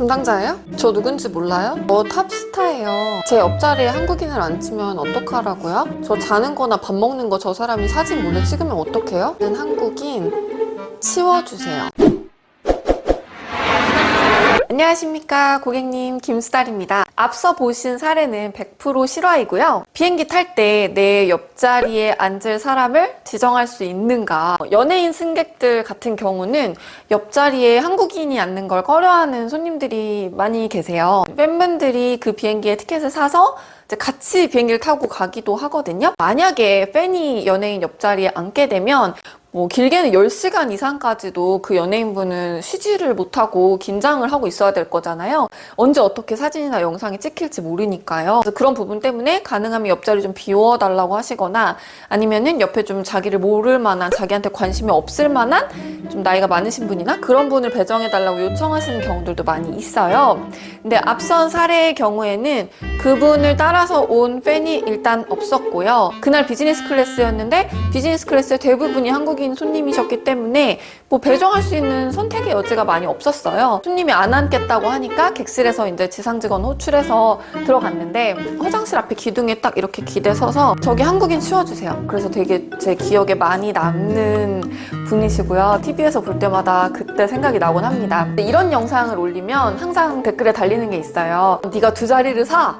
담당자예요? 저 누군지 몰라요? 저 탑스타예요. 제 옆자리에 한국인을 앉히면 어떡하라고요? 저 자는 거나 밥 먹는 거 저 사람이 사진 몰래 찍으면 어떡해요? 는 한국인 치워주세요. 안녕하십니까 고객님 김수달입니다. 앞서 보신 사례는 100% 실화이고요. 비행기 탈 때 내 옆자리에 앉을 사람을 지정할 수 있는가? 연예인 승객들 같은 경우는 옆자리에 한국인이 앉는 걸 꺼려하는 손님들이 많이 계세요. 팬분들이 그 비행기에 티켓을 사서 같이 비행기를 타고 가기도 하거든요. 만약에 팬이 연예인 옆자리에 앉게 되면 뭐 길게는 10시간 이상까지도 그 연예인분은 쉬지를 못하고 긴장을 하고 있어야 될 거잖아요. 언제 어떻게 사진이나 영상이 찍힐지 모르니까요. 그런 부분 때문에 가능하면 옆자리 좀 비워달라고 하시거나 아니면은 옆에 좀 자기를 모를 만한 자기한테 관심이 없을 만한 좀 나이가 많으신 분이나 그런 분을 배정해달라고 요청하시는 경우들도 많이 있어요. 근데 앞선 사례의 경우에는 그분을 따라서 온 팬이 일단 없었고요. 그날 비즈니스 클래스였는데 비즈니스 클래스의 대부분이 한국 인 손님이셨기 때문에 뭐 배정할 수 있는 선택의 여지가 많이 없었어요. 손님이 안 앉겠다고 하니까 객실에서 이제 지상 직원 호출해서 들어갔는데 화장실 앞에 기둥에 딱 이렇게 기대 서서 저기 한국인 치워주세요. 그래서 되게 제 기억에 많이 남는 분이시고요. TV에서 볼 때마다 그때 생각이 나곤 합니다. 이런 영상을 올리면 항상 댓글에 달리는 게 있어요. 네가 두 자리를 사.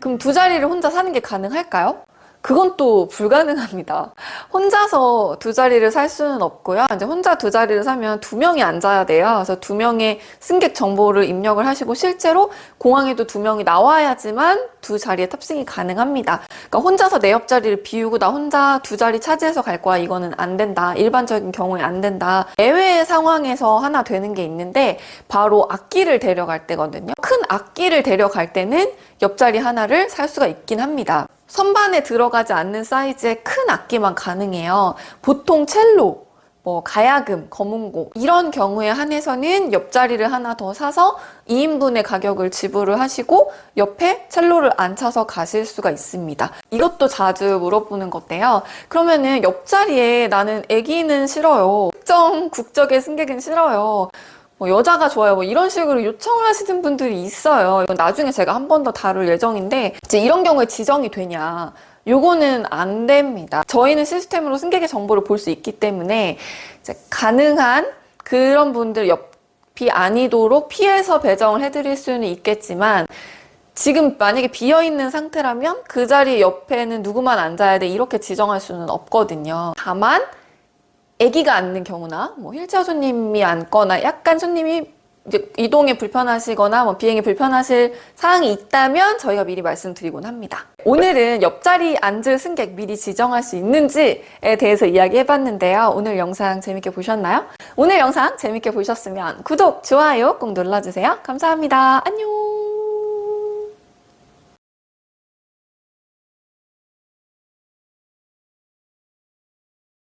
그럼 두 자리를 혼자 사는 게 가능할까요? 그건 또 불가능합니다. 혼자서 두 자리를 살 수는 없고요. 이제 혼자 두 자리를 사면 두 명이 앉아야 돼요. 그래서 두 명의 승객 정보를 입력을 하시고 실제로 공항에도 두 명이 나와야지만 두 자리에 탑승이 가능합니다. 그러니까 혼자서 내 옆자리를 비우고 나 혼자 두 자리 차지해서 갈 거야. 이거는 안 된다. 일반적인 경우에 안 된다. 예외의 상황에서 하나 되는 게 있는데 바로 악기를 데려갈 때거든요. 큰 악기를 데려갈 때는 옆자리 하나를 살 수가 있긴 합니다. 선반에 들어가지 않는 사이즈의 큰 악기만 가능해요. 보통 첼로, 뭐 가야금, 거문고 이런 경우에 한해서는 옆자리를 하나 더 사서 2인분의 가격을 지불을 하시고 옆에 첼로를 앉혀서 가실 수가 있습니다. 이것도 자주 물어보는 건데요. 그러면은 옆자리에 나는 아기는 싫어요. 특정 국적의 승객은 싫어요. 뭐 여자가 좋아요. 뭐 이런 식으로 요청을 하시는 분들이 있어요. 이건 나중에 제가 한 번 더 다룰 예정인데 이제 이런 경우에 지정이 되냐? 요거는 안 됩니다. 저희는 시스템으로 승객의 정보를 볼 수 있기 때문에 가능한 그런 분들 옆이 아니도록 피해서 배정을 해드릴 수는 있겠지만 지금 만약에 비어 있는 상태라면 그 자리 옆에는 누구만 앉아야 돼 이렇게 지정할 수는 없거든요. 다만 아기가 앉는 경우나 뭐 휠체어 손님이 앉거나 약간 손님이 이동에 불편하시거나 뭐 비행에 불편하실 사항이 있다면 저희가 미리 말씀드리곤 합니다. 오늘은 옆자리 앉을 승객 미리 지정할 수 있는지에 대해서 이야기해봤는데요. 오늘 영상 재밌게 보셨나요? 오늘 영상 재밌게 보셨으면 구독, 좋아요 꼭 눌러주세요. 감사합니다. 안녕!